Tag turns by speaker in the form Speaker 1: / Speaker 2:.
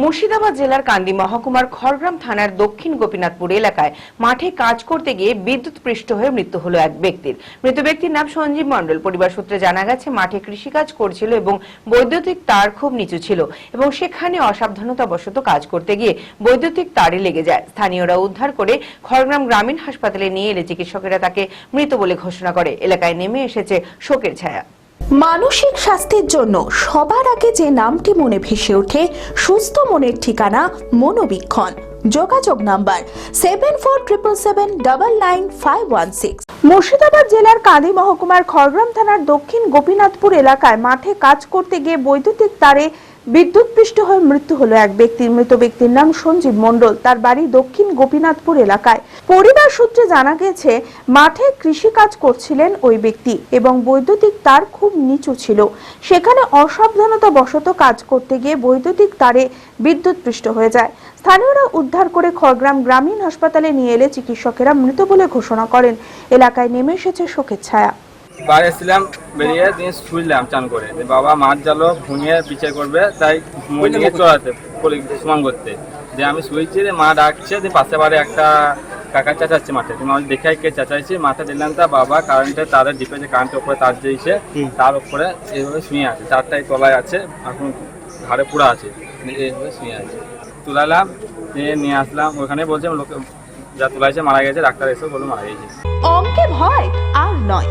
Speaker 1: মুর্শিদাবাদ জেলার কান্দি মহকুমার খড়গ্রাম থানার দক্ষিণ গোপীনাথপুর এলাকায় মাঠে কাজ করতে গিয়ে বিদ্যুৎ পৃষ্ঠ হয়ে মৃত্যু হলো এক ব্যক্তির। মৃত ব্যক্তির নাম সঞ্জীব মণ্ডল। পরিবার সূত্রে জানা গেছে, মাঠে কৃষিকাজ করছিল এবং বৈদ্যুতিক তার খুব নিচু ছিল এবং সেখানে অসাবধানতাবশত কাজ করতে গিয়ে বৈদ্যুতিক তারে লেগে যায়। স্থানীয়রা উদ্ধার করে খড়গ্রাম গ্রামীণ হাসপাতালে নিয়ে এলে চিকিৎসকেরা তাকে মৃত বলে ঘোষণা করে। এলাকায় নেমে এসেছে শোকের ছায়া।
Speaker 2: মানসিক স্বাস্থ্যের জন্য সবার আগে যে নামটি মনে ভেসে ওঠে, সুস্থ মনের ঠিকানা মনোবীক্ষণ। যোগাযোগ number seven four triple seven double nine five one six Murshidabad জেলার কাঁদি মহকুমার খড়গ্রাম থানার দক্ষিণ গোপীনাথপুর এলাকায় মাঠে কাজ করতে গিয়ে বৈদ্যুতিক তারে বিদ্যুৎপৃষ্ট হয়ে মৃত্যু হলো এক ব্যক্তির। মৃত ব্যক্তির নাম সঞ্জীব মণ্ডল। তার বাড়ি দক্ষিণ গোপীনাথপুর এলাকায়। পরিবার সূত্রে জানা গেছে, মাঠে কৃষিকাজ করছিলেন ওই ব্যক্তি এবং বৈদ্যুতিক তার খুব নিচু ছিল। সেখানে অসাবধানতা বশত কাজ করতে গিয়ে বৈদ্যুতিক তারে বিদ্যুৎপৃষ্ট হয়ে যায়। স্থানীয়রা উদ্ধার করে খড়গ্রাম গ্রামীণ হাসপাতালে নিয়ে এলে চিকিৎসকেরা মৃত বলে ঘোষণা করেন। এলাকায় নেমে এসেছে শোকের ছায়া।
Speaker 3: বাইরে এসেছিলাম বেরিয়ে দিয়ে শুনলাম চান করে। যে বাবা মাছ জালো ভুঙিয়ে পিছিয়ে করবে তাই মই নিয়ে চড়াতে পলি করতে। যে আমি শুয়েছি যে মা ডাকছে যে পাশে বাড়ি একটা কাকা চাচাচ্ছে মাঠে। তুমি আমি দেখে কে চাচাইছি। মাঠে দিলাম তা বাবা কারেন্টের তারের ডিপে যে কারেন্টের উপরে তার দিয়েছে তার উপরে এইভাবে শুয়ে আছে। চারটাই তলায় আছে এখন ঘাড়ে পুরা আছে। এইভাবে শুয়ে আছে। তুলালাম নিয়ে নিয়ে আসলাম। ওখানে বলছে লোকে যা তুলাইছে মারা গেছে ডাক্তার এসে বলে মারা গেছে।
Speaker 2: অঙ্কে ভয় আর নয়।